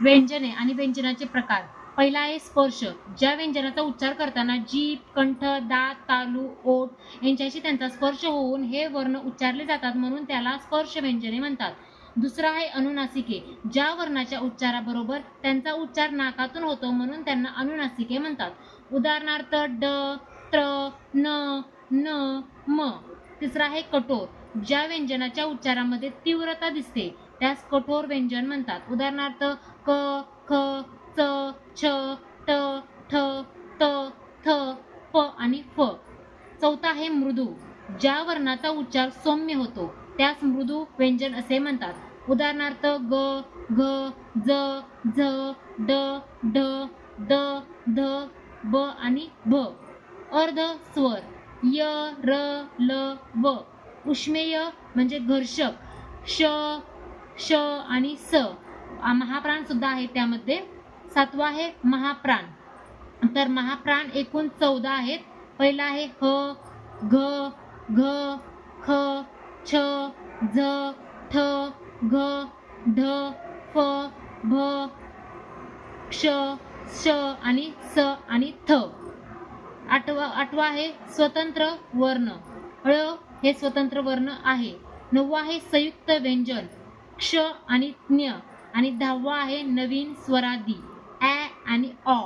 व्यंजने आणि व्यंजनाचे प्रकार. पहिला आहे स्पर्श. ज्या व्यंजनाचा उच्चार करताना जीभ कंठ दात तालू ओठ यांच्याशी त्यांचा स्पर्श होऊन हे वर्ण उच्चारले जातात म्हणून त्याला स्पर्श व्यंजने म्हणतात. दुसरा आहे अनुनासिके. ज्या वर्णाच्या उच्चाराबरोबर त्यांचा उच्चार नाकातून होतो म्हणून त्यांना अनुनासिके म्हणतात. उदाहरणार्थ ड त्र न न म. तिसरा आहे कठोर. ज्या व्यंजनाच्या उच्चारामध्ये तीव्रता दिसते त्यास कठोर व्यंजन म्हणतात. उदाहरणार्थ क ख च छ ट ठ त थ प आणि फ. चौथा आहे मृदू. ज्या वर्णाचा उच्चार सौम्य होतो त्यास मृदू व्यंजन असे म्हणतात. उदाहरणार्थ ग घ ज झ ड ढ द ध ब आणि भ. अर्ध स्वर. य र ल व. उष्मेय म्हणजे घर्षक श श आणि स. महाप्राण सुद्धा आहे त्यामध्ये. सातवा आहे महाप्राण. तर महाप्राण एकूण चौदा आहेत. पहिला आहे ह घ घ ख छ झ ठ घ ढ फ भ क्ष श आणि स आणि थ. आठवा आठवा आहे स्वतंत्र वर्ण. ळ हे स्वतंत्र वर्ण आहे. नववा आहे संयुक्त व्यंजन. क्ष आणि ज्ञ आणि दहावा आहे नवीन स्वरादी. ॲ आणि ऑ